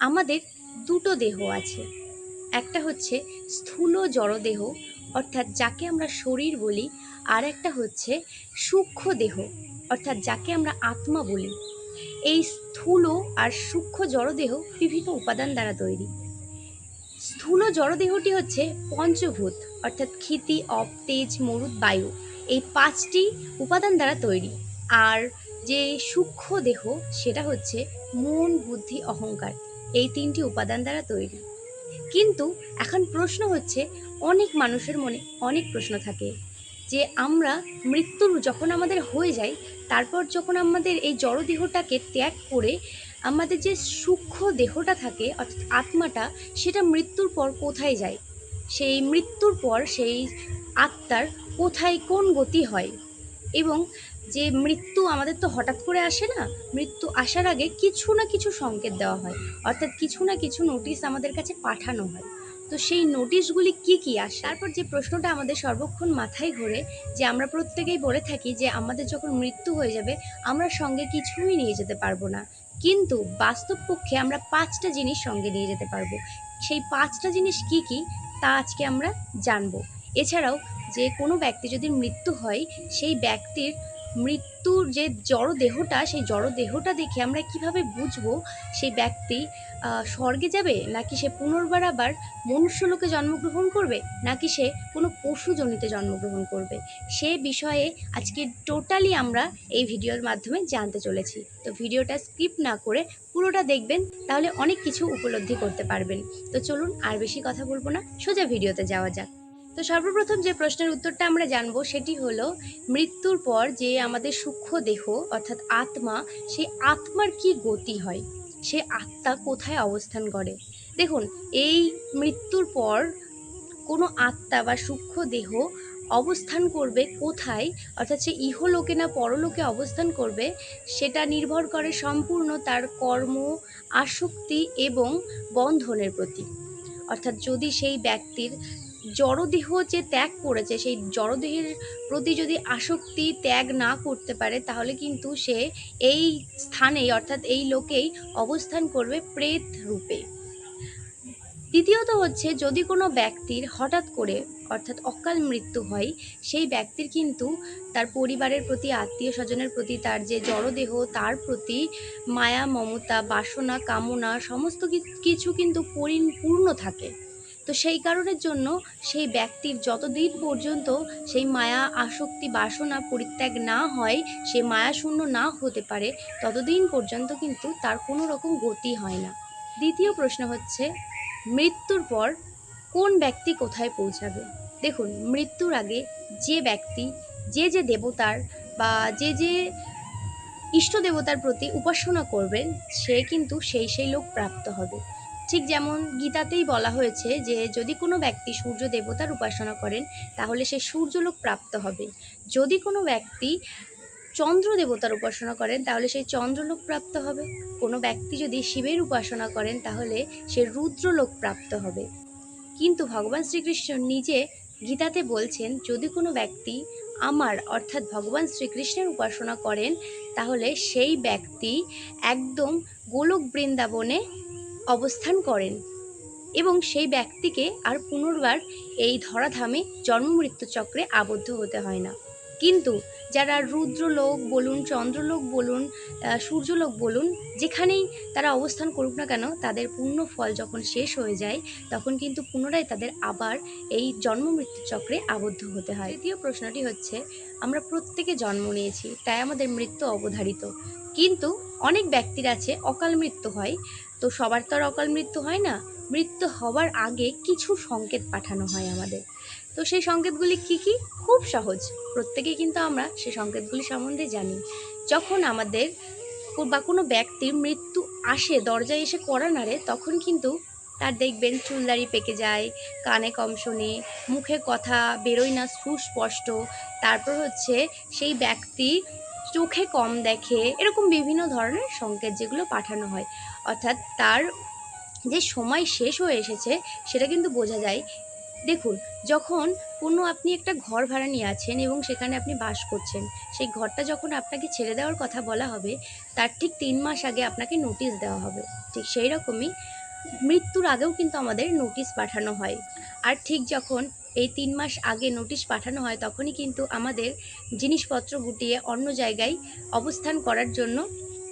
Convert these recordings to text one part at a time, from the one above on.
আমাদের দুটো দেহ আছে। একটা হচ্ছে স্থূল জড়দেহ, অর্থাৎ যাকে আমরা শরীর বলি, আর একটা হচ্ছে সূক্ষ্ম দেহ, অর্থাৎ যাকে আমরা আত্মা বলি। এই স্থূল আর সূক্ষ্ম জড়দেহ বিভিন্ন উপাদান দ্বারা তৈরি। স্থূল জড়দেহটি হচ্ছে পঞ্চভূত, অর্থাৎ ক্ষিতি, অপ, তেজ, মরুদ, বায়ু, এই পাঁচটি উপাদান দ্বারা তৈরি। আর যে সূক্ষ্ম দেহ, সেটা হচ্ছে মন, বুদ্ধি, অহংকার। এই তিনটি উপাদান দ্বারা তৈরি। কিন্তু এখন প্রশ্ন হচ্ছে, অনেক মানুষের মনে অনেক প্রশ্ন থাকে যে, আমরা মৃত্যুর যখন আমাদের হয়ে যায়, তারপর যখন আমাদের এই জড়দেহটাকে ত্যাগ করে আমাদের যে সূক্ষ্ম দেহটা থাকে, অর্থাৎ আত্মাটা, সেটা মৃত্যুর পর কোথায় যায়? সেই মৃত্যুর পর সেই আত্মার কোথায় কোন গতি হয়? এবং যে মৃত্যু আমাদের তো হঠাৎ করে আসে না, মৃত্যু আসার আগে কিছু না কিছু সংকেত দেওয়া হয়। অর্থাৎ কিছু না কিছু নোটিশ আমাদের কাছে পাঠানো হয়। তো সেই নোটিশগুলি কি কি? আসে তারপর যে প্রশ্নটা আমাদের সর্বক্ষণ মাথায় ঘোরে, যে আমরা প্রত্যেকেই বলে থাকি যে আমাদের যখন মৃত্যু হয়ে যাবে, আমরা সঙ্গে কিছুই নিয়ে যেতে পারব না। কিন্তু বাস্তব পক্ষে আমরা পাঁচটা জিনিস সঙ্গে নিয়ে যেতে পারব। সেই পাঁচটা জিনিস কি কি? তা আজকে আমরা জানব। এছাড়াও যে কোনো ব্যক্তি যদি মৃত্যু হয়, সেই ব্যক্তির মৃত্যুর যে জড় দেহটা সেই জড় দেহটা দেখে আমরা কীভাবে বুঝব সেই ব্যক্তি স্বর্গে যাবে নাকি সে পুনর্বার আবার মনুষ্যলোকে জন্মগ্রহণ করবে নাকি সে কোনো পশুজনিতে জন্মগ্রহণ করবে? সে বিষয়ে আজকে টোটালি আমরা এই ভিডিওর মাধ্যমে জানতে চলেছি। তো ভিডিওটা স্কিপ না করে পুরোটা দেখবেন, তাহলে অনেক কিছু উপলব্ধি করতে পারবেন। তো চলুন আর বেশি কথা বলব না, সোজা ভিডিওতে যাওয়া যাক। তো সর্বপ্রথম যে প্রশ্নের উত্তরটা আমরা জানব সেটি হলো, মৃত্যুর পর যে আমাদের সূক্ষ্ম দেহ, অর্থাৎ আত্মা, সেই আত্মার কি গতি হয়? সে আত্মা কোথায় অবস্থান করে? দেখুন, এই মৃত্যুর পর কোনো আত্মা বা সূক্ষ্ম দেহ অবস্থান করবে কোথায়? অর্থাৎ সে ইহলোকে না পরলোকে অবস্থান করবে, সেটা নির্ভর করে সম্পূর্ণ তার কর্ম, আসক্তি এবং বন্ধনের প্রতি। অর্থাৎ যদি সেই ব্যক্তির জড়দেহ যে ত্যাগ করেছে, সেই জড়দেহের প্রতি যদি আসক্তি ত্যাগ না করতে পারে, তাহলে কিন্তু সে এই স্থানেই, অর্থাৎ এই লোকেই অবস্থান করবে প্রেত রূপে। দ্বিতীয়ত হচ্ছে, যদি কোনো ব্যক্তির হঠাৎ করে, অর্থাৎ অকাল মৃত্যু হয়, সেই ব্যক্তির কিন্তু তার পরিবারের প্রতি, আত্মীয় স্বজনের প্রতি, তার যে জড়দেহ, তার প্রতি মায়া, মমতা, বাসনা, কামনা, সমস্ত কিছু কিন্তু পরিপূর্ণ থাকে। তো সেই কারণের জন্য সেই ব্যক্তির যতদিন পর্যন্ত সেই মায়া, আসক্তি, বাসনা পরিত্যাগ না হয়, সে মায়াশূন্য না হতে পারে, ততদিন পর্যন্ত কিন্তু তার কোনো রকম গতি হয় না। দ্বিতীয় প্রশ্ন হচ্ছে, মৃত্যুর পর কোন ব্যক্তি কোথায় পৌঁছাবে? দেখুন, মৃত্যুর আগে যে ব্যক্তি, যে যে দেবতার বা যে যে ইষ্ট দেবতার প্রতি উপাসনা করবেন, সে কিন্তু সেই সেই লোক প্রাপ্ত হবে। ঠিক যেমন গীতাতেই বলা হয়েছে যে, যদি কোনো ব্যক্তি সূর্য দেবতার উপাসনা করেন, তাহলে সে সূর্যলোক প্রাপ্ত হবে। যদি কোনো ব্যক্তি চন্দ্র দেবতার উপাসনা করেন, তাহলে সেই চন্দ্রলোক প্রাপ্ত হবে। কোনো ব্যক্তি যদি শিবের উপাসনা করেন, তাহলে সে রুদ্রলোক প্রাপ্ত হবে। কিন্তু ভগবান শ্রীকৃষ্ণ নিজে গীতাতে বলছেন, যদি কোনো ব্যক্তি আমার, অর্থাৎ ভগবান শ্রীকৃষ্ণের উপাসনা করেন, তাহলে সেই ব্যক্তি একদম গোলক বৃন্দাবনে অবস্থান করেন এবং সেই ব্যক্তিকে আর পুনর্বার এই ধরাধামে জন্ম মৃত্যু চক্রে আবদ্ধ হতে হয় না। কিন্তু যারা রুদ্রলোক বলুন, চন্দ্রলোক বলুন সূর্যলোক বলুন, যেখানেই তারা অবস্থান করুক না কেন, তাদের পূর্ণ ফল যখন শেষ হয়ে যায়, তখন কিন্তু পুনরায় তাদের আবার এই জন্ম মৃত্যু চক্রে আবদ্ধ হতে হয়। দ্বিতীয় প্রশ্নটি হচ্ছে, আমরা প্রত্যেকে জন্ম নিয়েছি, তাই আমাদের মৃত্যু অবধারিত। কিন্তু অনেক ব্যক্তির আছে, অকাল মৃত্যু হয় তো সবার তো আর অকাল মৃত্যু হয় না, মৃত্যু হওয়ার আগে কিছু সংকেত পাঠানো হয় আমাদের। তো সেই সংকেতগুলি কি কি? খুব সহজ। প্রত্যেকেই কিন্তু আমরা সেই সংকেতগুলি সম্বন্ধে জানি। যখন আমাদের বা কোনো ব্যক্তির মৃত্যু আসে, দরজায় এসে কড়া নাড়ে, তখন কিন্তু তার দেখবেন চুলদাড়ি পেকে যায়, কানে কম শোনে, মুখে কথা বেরোয় না, সুস্পষ্ট। তারপর হচ্ছে সেই ব্যক্তি চোখে কম দেখে, এরকম বিভিন্ন ধরনের সংকেত যেগুলো পাঠানো হয়। অর্থাৎ তার যে সময় শেষ হয়ে এসেছে, সেটা কিন্তু বোঝা যায়। দেখুন, যখন কোনো আপনি একটা ঘর ভাড়া নিয়ে আছেন এবং সেখানে আপনি বাস করছেন, সেই ঘরটা যখন আপনাকে ছেড়ে দেওয়ার কথা বলা হবে, তার ঠিক তিন মাস আগে আপনাকে নোটিশ দেওয়া হবে। ঠিক সেই রকমই মৃত্যুর আগেও কিন্তু আমাদের নোটিশ পাঠানো হয়। আর ঠিক যখন এই তিন মাস আগে নোটিশ পাঠানো হয়, তখনই কিন্তু আমাদের জিনিসপত্র গুটিয়ে অন্য জায়গায় অবস্থান করার জন্য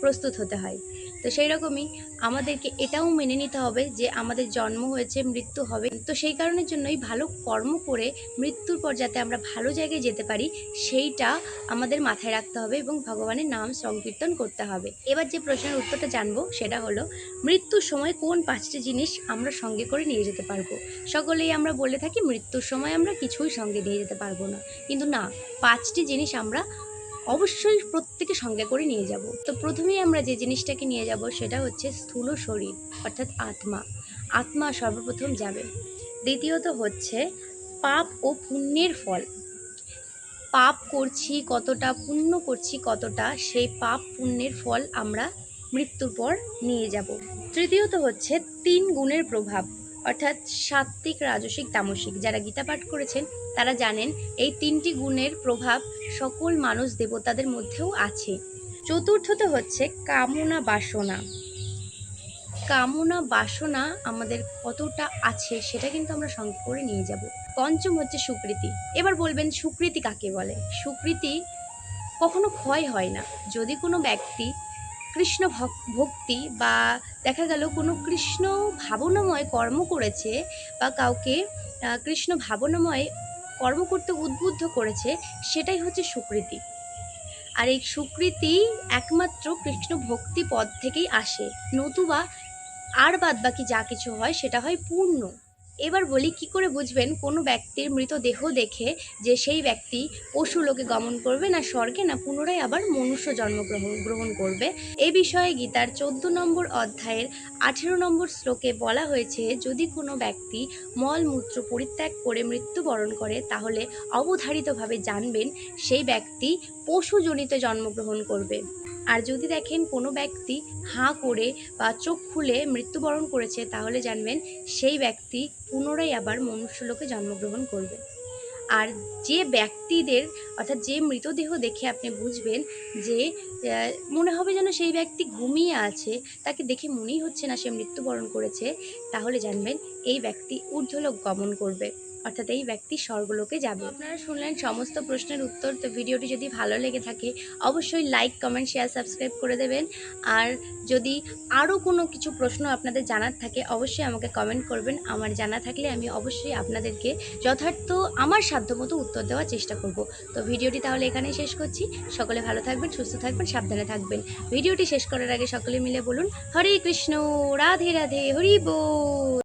প্রস্তুত হতে হয়। তো সেই রকমই আমাদেরকে এটাও মেনে নিতে হবে যে আমাদের জন্ম হয়েছে, মৃত্যু হবে। তো সেই কারণের জন্যই ভালো কর্ম করে মৃত্যুর পর যাতে আমরা ভালো জায়গায় যেতে পারি, সেইটা আমাদের মাথায় রাখতে হবে এবং ভগবানের নাম সংকীর্তন করতে হবে। এবার যে প্রশ্নের উত্তরটা জানব সেটা হলো, মৃত্যুর সময় কোন পাঁচটি জিনিস আমরা সঙ্গে করে নিয়ে যেতে পারব? সকলেই আমরা বলে থাকি, মৃত্যুর সময় আমরা কিছুই সঙ্গে নিয়ে যেতে পারব না। কিন্তু না, পাঁচটি জিনিস আমরা অবশ্যই প্রত্যেকে সঙ্গে করে নিয়ে যাব। তো প্রথমেই আমরা যে জিনিসটাকে নিয়ে যাব সেটা হচ্ছে স্থূল শরীর, অর্থাৎ আত্মা। আত্মা সর্বপ্রথম যাবে। দ্বিতীয়ত হচ্ছে পাপ ও পুণ্যের ফল। পাপ করছি কতটা, পুণ্য করছি কতটা, সেই পাপ পুণ্যের ফল আমরা মৃত্যুর পর নিয়ে যাব। তৃতীয়ত হচ্ছে তিন গুণের প্রভাব। অর্থাৎ সাত্ত্বিক, রাজসিক, তামসিক যারা গীতা পাঠ করেছেন, তারা জানেন এই তিনটি গুণের প্রভাব সকল মানুষ দেবতাদের মধ্যেও আছে। চতুর্থত হচ্ছে কামনা বাসনা। কামনা বাসনা আমাদের কতটা আছে সেটা কিন্তু আমরা সঙ্গে করে নিয়ে যাব। পঞ্চম হচ্ছে সুকৃতি। এবার বলবেন সুকৃতি কাকে বলে? সুকৃতি কখনো ক্ষয় হয় না। যদি কোনো ব্যক্তি কৃষ্ণ ভক্তি বা দেখা গেল কোনো কৃষ্ণ ভাবনাময় কর্ম করেছে বা কাউকে কৃষ্ণ ভাবনাময় কর্ম করতে উদ্বুদ্ধ করেছে, সেটাই হচ্ছে সুকৃতি। আর এই সুকৃতি একমাত্র কৃষ্ণ ভক্তি পদ থেকেই আসে। নতুবা আর বাদ বাকি যা কিছু হয়, সেটা হয় পূর্ণ। এবার বলি কি করে বুঝবেন কোনো ব্যক্তির মৃতদেহ দেখে যে সেই ব্যক্তি পশু লোকে গমন করবে না স্বর্গে, না পুনরায় আবার মনুষ্য জন্মগ্রহণ, গ্রহণ করবে? এ বিষয়ে গীতার চোদ্দ নম্বর অধ্যায়ের আঠেরো নম্বর শ্লোকে বলা হয়েছে, যদি কোনো ব্যক্তি মলমূত্র পরিত্যাগ করে মৃত্যুবরণ করে, তাহলে অবধারিতভাবে জানবেন সেই ব্যক্তি পশুজনিত জন্মগ্রহণ করবে। আর যদি দেখেন কোনো ব্যক্তি হাঁ করে বা চোখ খুলে মৃত্যুবরণ করেছে, তাহলে জানবেন সেই ব্যক্তি পুনরায় আবার মনুষ্যলোকে জন্মগ্রহণ করবে। আর যে ব্যক্তিদের, অর্থাৎ যে মৃতদেহ দেখে আপনি বুঝবেন যে মনে হবে যেন সেই ব্যক্তি ঘুমিয়ে আছে, তাকে দেখে মনেই হচ্ছে না সে মৃত্যুবরণ করেছে, তাহলে জানবেন এই ব্যক্তি ঊর্ধ্বলোক গমন করবে। অর্থাৎ এই ব্যক্তি স্বর্গলোকে যাবে। আপনারা শুনলেন সমস্ত প্রশ্নের উত্তর। তো ভিডিওটি যদি ভালো লেগে থাকে, অবশ্যই লাইক কমেন্ট শেয়ার সাবস্ক্রাইব করে দেবেন। আর যদি আরও কোনো কিছু প্রশ্ন আপনাদের জানার থাকে, অবশ্যই আমাকে কমেন্ট করবেন। আমার জানা থাকলে আমি অবশ্যই আপনাদেরকে যথার্থ আমার সাধ্যমতো উত্তর দেওয়ার চেষ্টা করব। তো ভিডিওটি তাহলে এখানেই শেষ করছি। সকলে ভালো থাকবেন, সুস্থ থাকবেন, সাবধানে থাকবেন। ভিডিওটি শেষ করার আগে সকলে মিলে বলুন, হরে কৃষ্ণ, রাধে রাধে, হরি বল।